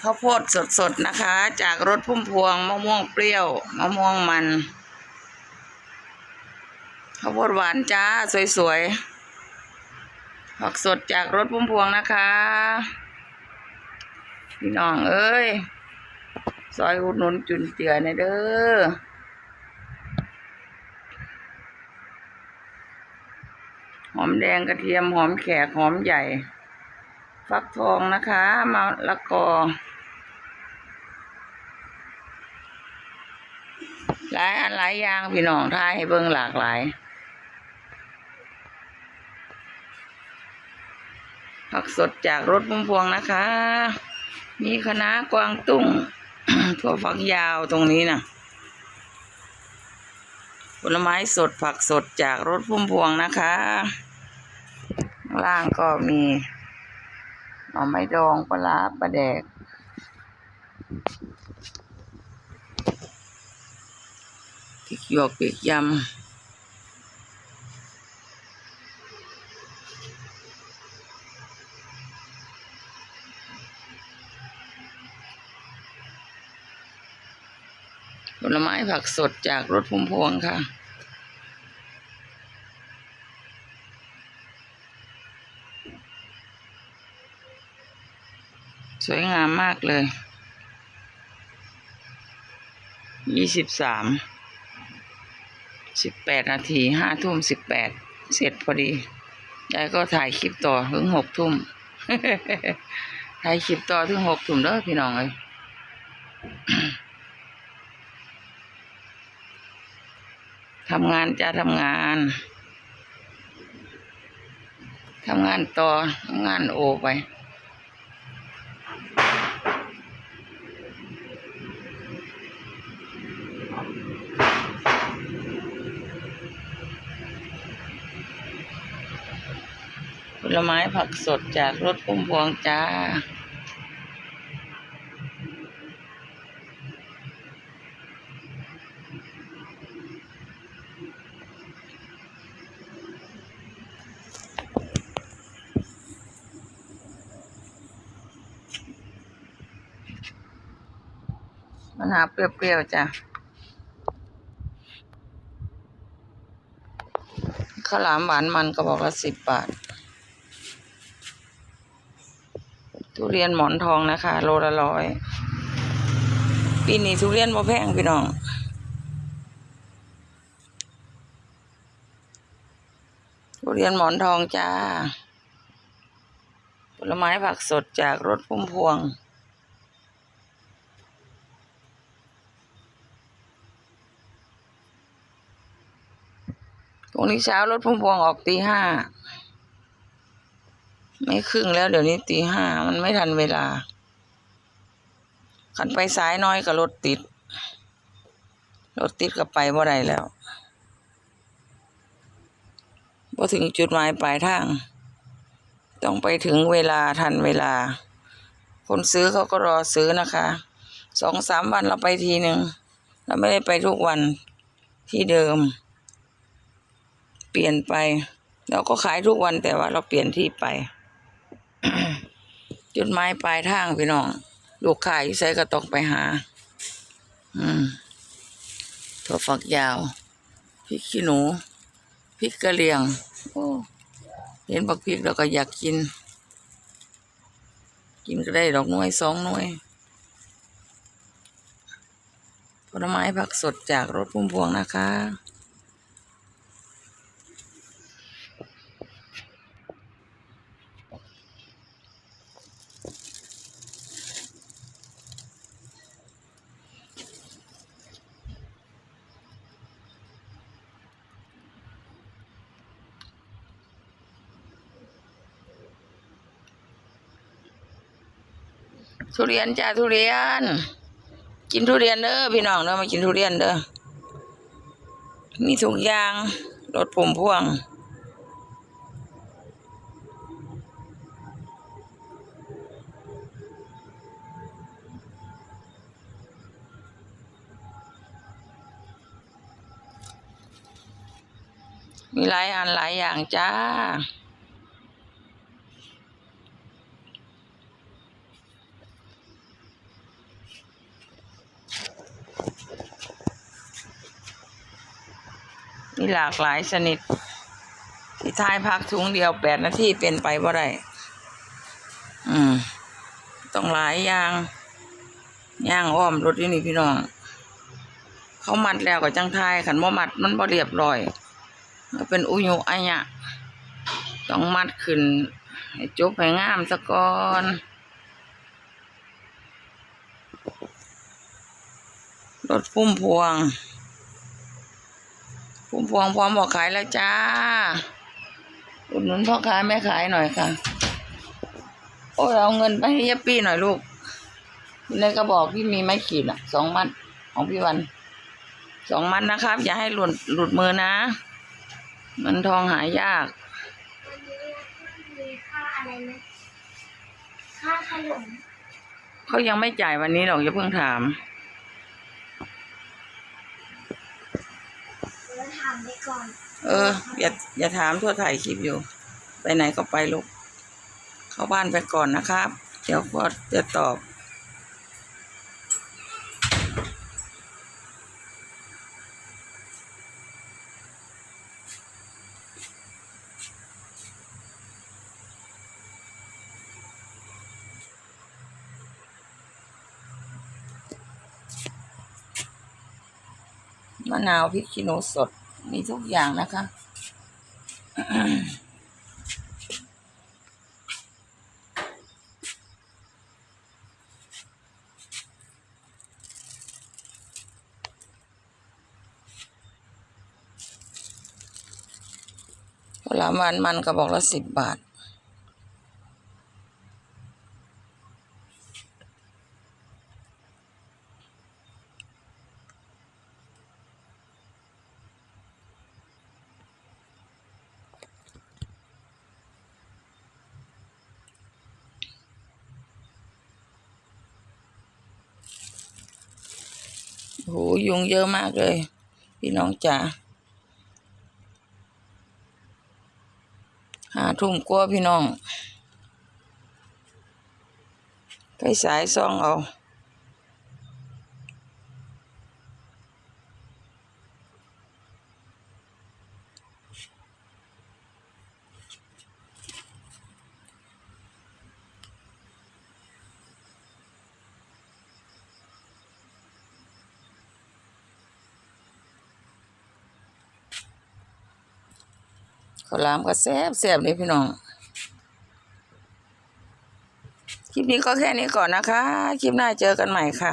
ข้าวโพดสดๆนะคะ จากรถพุ่มพวงมะม่วงเปรี้ยวมะม่วงมันข้าวโพดหวานจ้า สวยๆผักสดจากรถพุ่มพวงนะคะพี่น้องเอ้ยซอยอุดหนุนจุนเจือในเด้อหอมแดงกระเทียมหอมแขกหอมใหญ่ ฟักทองนะคะมะละกอ หลายอันหลายอย่างพี่น้องทายให้เบิ่งหลากหลายผักสดจากรถพุ่มพวงนะคะ มีคะน้ากวางตุ้งถั่วฝักยาวตรงนี้นะผลไม้สดผักสดจากรถพุ่มพวงนะคะ ล่างก็มี น่อไม้ดองปลาปลาแดก พริกหยวกพริกยำผลไม้ผักสดจากรถพุ่มพวงค่ะ สวยงามมากเลย ยี่สิบสาม สิบแปดนาทีห้าทุ่มสิบแปด เสร็จพอดียายก็ถ่ายคลิปต่อถึงหกทุ่ม ถ่ายคลิปต่อถึงหกทุ่มเด้อพี่น้องเอ้ยทำงานจะทำงานทำงานต่อทำงานโอไป ลไม้ผักสดจากรถพุ่มพวงจ้ามันหาเปรี้ยวๆจ้ะข้าวหลามหวานมันก็บอกละสิบบาท ทุเรียนหมอนทองนะคะ โลละร้อยปีนี้ทุเรียนบ่แพงพี่น้องทุเรียนหมอนทองจ้า ผลไม้ผักสดจากรถพุ่มพวงตรงนี้เช้ารถพุ่มพวงออกตีห้า ไม่ครึ่งแล้วเดี๋ยวนี้ตีห้ามันไม่ทันเวลา ขันไปซ้ายน้อยก็รถติด รถติดก็ไปบ่ได้แล้วพอถึงจุดหมายปลายทาง ต้องไปถึงเวลาทันเวลา คนซื้อเขาก็รอซื้อนะคะสองสามวันเราไปทีหนึ่งเราไม่ได้ไปทุกวันที่เดิม เปลี่ยนไป เราก็ขายทุกวันแต่ว่าเราเปลี่ยนที่ไป จุดหมายปลายทางพี่น้อง ลูกค้าอยู่ไสก็ต้องไปหา อืมถั่วฝักยาวพริกขี้หนูพริกกะเหรี่ยง โอ้ เห็นบักพริกแล้วก็อยากกิน กินก็ได้ดอกน่วยสองน่วยผลไม้ผักสดจากรถพุ่มพวงนะคะ ทุเรียนจ้าทุเรียน กินทุเรียนเด้อพี่น้องเด้อมากินทุเรียนเด้อมีทุกอย่างรถผมพ่วง มีหลายอันหลายอย่างจ้า มีหลากหลายชนิด ที่ท้ายพักถุงเดียวแปดนาทีเป็นไปบ่ได้อืม ต้องหลายอย่างย่างอ้อมรถอยู่นี่พี่น้อง เขามัดแล้วก็จังทายขันบ่มัดมันบ่เรียบร้อยก็เป็นอุยุอัยะต้องมัดขึ้นให้จบให้งามซะก่อนรถพุ่มพวง พุ่มพวงพร้อมบอกขายแล้วจ้า อุดหนุนพ่อค้าแม่ขายหน่อยค่ะ โอ้ยเอาเงินไปให้ยายปี้หน่อยลูกในกระบอกพี่มีไม้ขีดอะสองมัดของพี่วัน สองมัดนะครับ อย่าให้หลุดหลุดมือนะ มันทองหายากวันนี้มีค่าอะไรไหมค่าขนมเขายังไม่จ่ายวันนี้หรอกอย่าเพิ่งถาม เรามไปก่อนเออ อย่าอย่าถามทั่วถ่ายคลิปอยู่ ไปไหนก็ไปลูก เข้าบ้านไปก่อนนะครับ เดี๋ยวก็จะตอบ มะนาวพริกขี้หนูสด มีทุกอย่างนะคะ ผลไม้มันกระบอกละสิบบาท โหยุงเยอะมากเลย พี่น้องจ๋าหาทุ่มกลัวพี่น้อง ไปสายซองเอา ข้าวหลามก็แซ่บแซ่บเลยพี่น้อง คลิปนี้ก็แค่นี้ก่อนนะคะ คลิปหน้าเจอกันใหม่ค่ะ